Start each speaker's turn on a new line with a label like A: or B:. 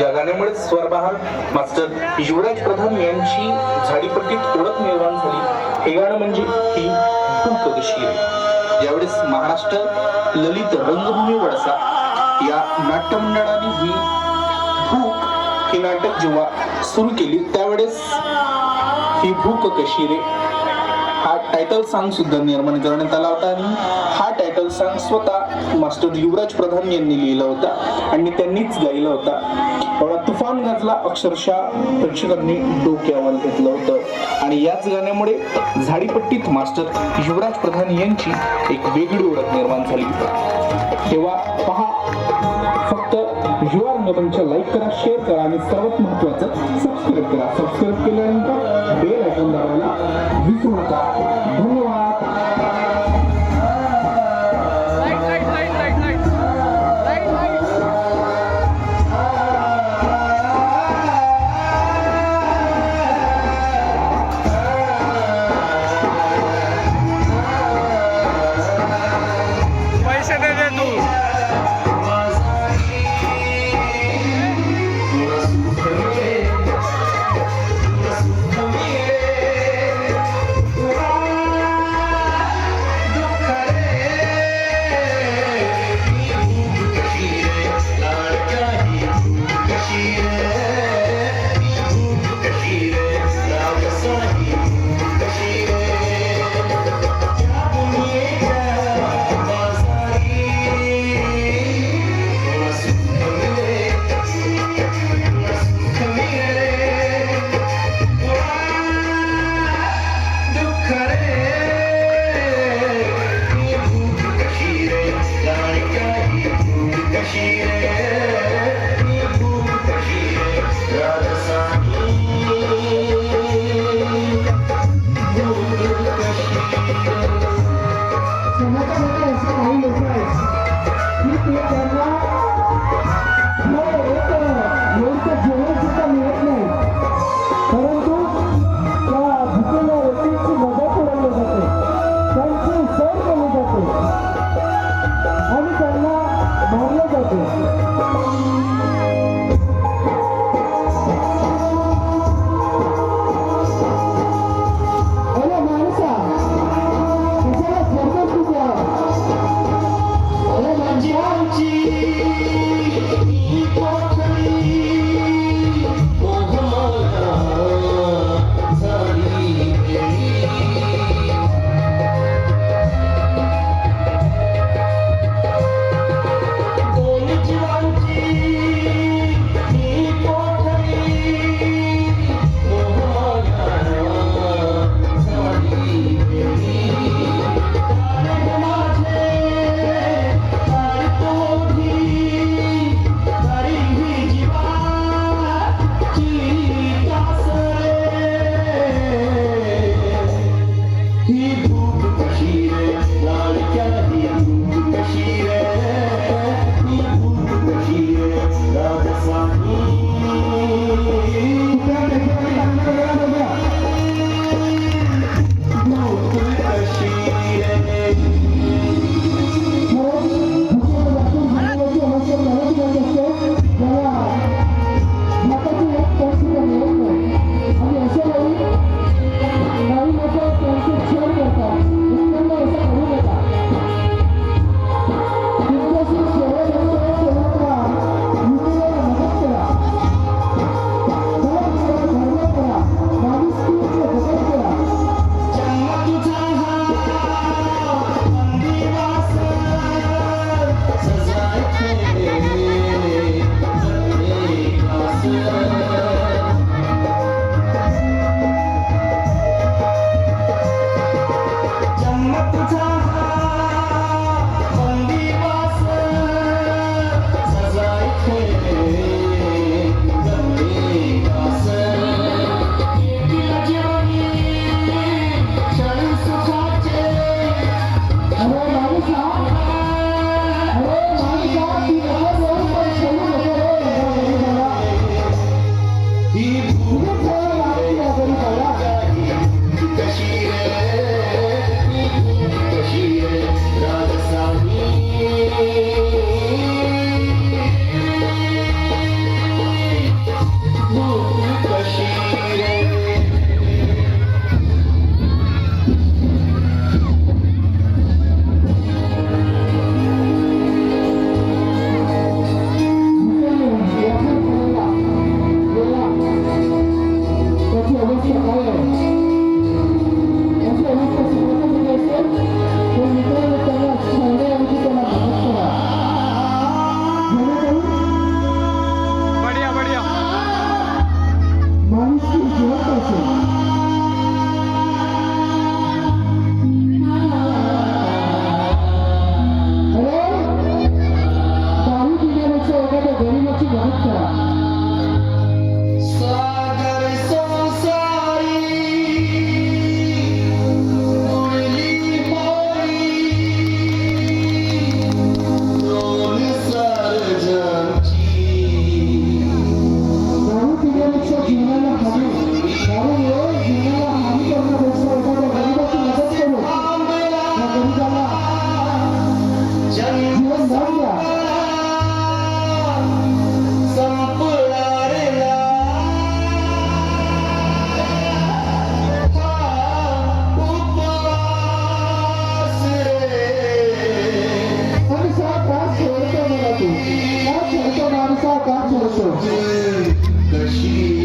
A: या गाण्यामुळे स्वरबहार. मास्टर युवराज प्रधान यांची झाडीपट्टीत ओळख निर्माण झाली. हे गाणं म्हणजे ही भूक आहे यावेळेस महाराष्ट्र ललित रंगभूमी वडसा या नाट्यमंडळाने ही भूक हे नाटक जेव्हा सुरू केली त्यावेळेस ही भूक कशी रे हा टायटल सॉन्ग सुद्धा निर्माण करण्यात आला होता आणि हा टायटल सॉन्ग स्वतः मास्टर युवराज प्रधान यांनी लिहिला होता आणि त्यांनीच गायला होता. एवढा तुफान गाजला अक्षरशः प्रेक्षकांनी डोक्यावर घेतलं होतं. आणि याच गाण्यामुळे झाडीपट्टीत मास्टर युवराज प्रधान यांची एक वेगळी ओळख निर्माण झाली. तेव्हा पहा फक्त युवा रंगमंच लाईक करा शेअर करा आणि सर्वात महत्वाचं सबस्क्राईब करा. सबस्क्राईब केल्यानंतर बेल आयकॉन दाबायला विसरू नका. धन्यवाद.
B: so People for me that she